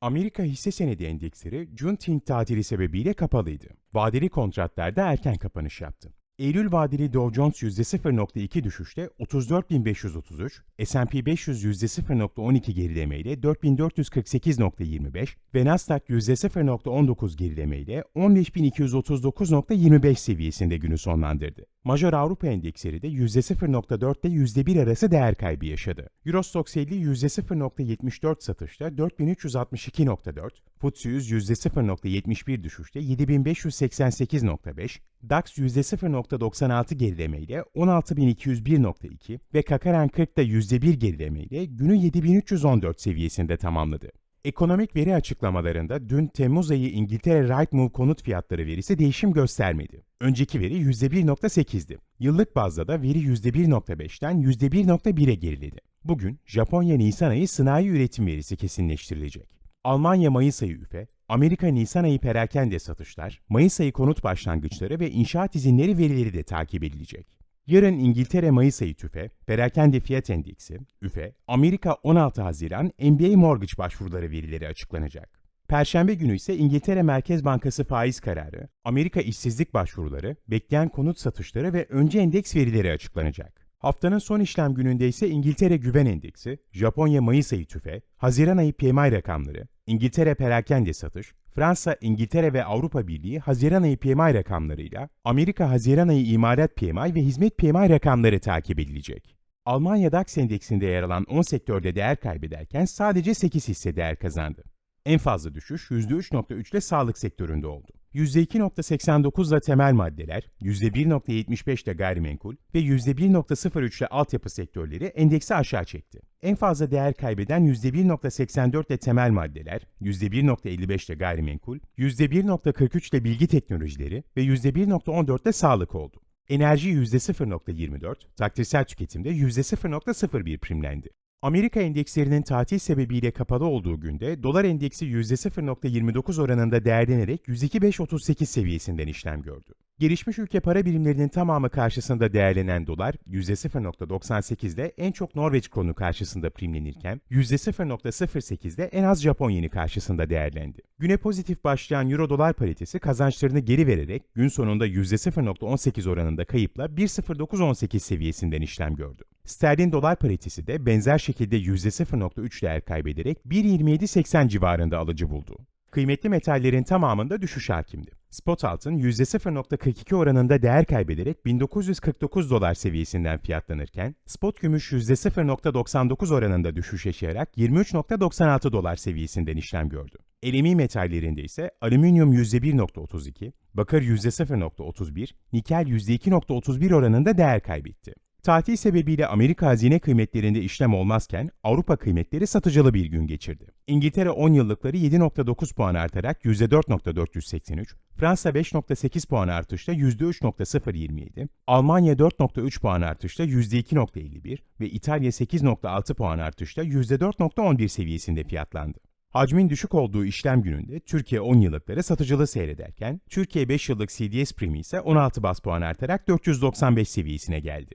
Amerika hisse senedi endeksleri Juneteenth tatili sebebiyle kapalıydı. Vadeli kontratlarda erken kapanış yaptı. Eylül vadeli Dow Jones %0.2 düşüşte 34.533, S&P 500 %0.12 gerilemeyle 4.448.25 ve Nasdaq %0.19 gerilemeyle 15.239.25 seviyesinde günü sonlandırdı. Major Avrupa endeksleri de %0.4 ile %1 arası değer kaybı yaşadı. Eurostoxx 50 %0.74 satışta 4362.4, FTSE 100 %0.71 düşüşte 7588.5, DAX %0.96 gerilemeyle 16201.2 ve Kakaran 40 da %1 gerilemeyle günü 7314 seviyesinde tamamladı. Ekonomik veri açıklamalarında dün Temmuz ayı İngiltere Rightmove konut fiyatları verisi değişim göstermedi. Önceki veri %1.8'di. Yıllık bazda da veri %1.5'ten %1.1'e geriledi. Bugün Japonya Nisan ayı sanayi üretim verisi kesinleştirilecek. Almanya Mayıs ayı üfe, Amerika Nisan ayı perakende satışlar, Mayıs ayı konut başlangıçları ve inşaat izinleri verileri de takip edilecek. Yarın İngiltere Mayıs ayı tüfe, perakende fiyat endeksi, üfe, Amerika 16 Haziran NBA mortgage başvuruları verileri açıklanacak. Perşembe günü ise İngiltere Merkez Bankası faiz kararı, Amerika işsizlik başvuruları, bekleyen konut satışları ve önce endeks verileri açıklanacak. Haftanın son işlem gününde ise İngiltere Güven Endeksi, Japonya Mayıs ayı tüfe, Haziran ayı PMI rakamları, İngiltere perakende satış, Fransa, İngiltere ve Avrupa Birliği Haziran ayı PMI rakamlarıyla Amerika Haziran ayı imalat PMI ve hizmet PMI rakamları takip edilecek. Almanya DAX endeksinde yer alan 10 sektörde değer kaybederken sadece 8 hisse değer kazandı. En fazla düşüş %3.3 ile sağlık sektöründe oldu. %2.89 ile temel maddeler, %1.75 ile gayrimenkul ve %1.03 ile altyapı sektörleri endeksi aşağı çekti. En fazla değer kaybeden %1.84 ile temel maddeler, %1.55 ile gayrimenkul, %1.43 ile bilgi teknolojileri ve %1.14 ile sağlık oldu. Enerji %0.24, taktirsel tüketimde %0.01 primlendi. Amerika endekslerinin tatil sebebiyle kapalı olduğu günde dolar endeksi %0.29 oranında değerlenerek 102.538 seviyesinden işlem gördü. Gelişmiş ülke para birimlerinin tamamı karşısında değerlenen dolar %0.98'de en çok Norveç kronu karşısında primlenirken %0.08'de en az Japon yeni karşısında değerlendi. Güne pozitif başlayan euro dolar paritesi kazançlarını geri vererek gün sonunda %0.18 oranında kayıpla 1.0918 seviyesinden işlem gördü. Sterlin dolar paritesi de benzer şekilde %0.3 değer kaybederek 1.2780 civarında alıcı buldu. Kıymetli metallerin tamamında düşüş hakimdi. Spot altın %0.42 oranında değer kaybederek 1949 dolar seviyesinden fiyatlanırken, spot gümüş %0.99 oranında düşüş yaşayarak 23.96 dolar seviyesinden işlem gördü. LME metallerinde ise alüminyum %1.32, bakır %0.31, nikel %2.31 oranında değer kaybetti. Tatil sebebiyle Amerika hazine kıymetlerinde işlem olmazken Avrupa kıymetleri satıcılı bir gün geçirdi. İngiltere 10 yıllıkları 7.9 puan artarak %4.483, Fransa 5.8 puan artışla %3.027, Almanya 4.3 puan artışla %2.51 ve İtalya 8.6 puan artışla %4.11 seviyesinde fiyatlandı. Hacmin düşük olduğu işlem gününde Türkiye 10 yıllıkları satıcılı seyrederken, Türkiye 5 yıllık CDS primi ise 16 bas puan artarak 495 seviyesine geldi.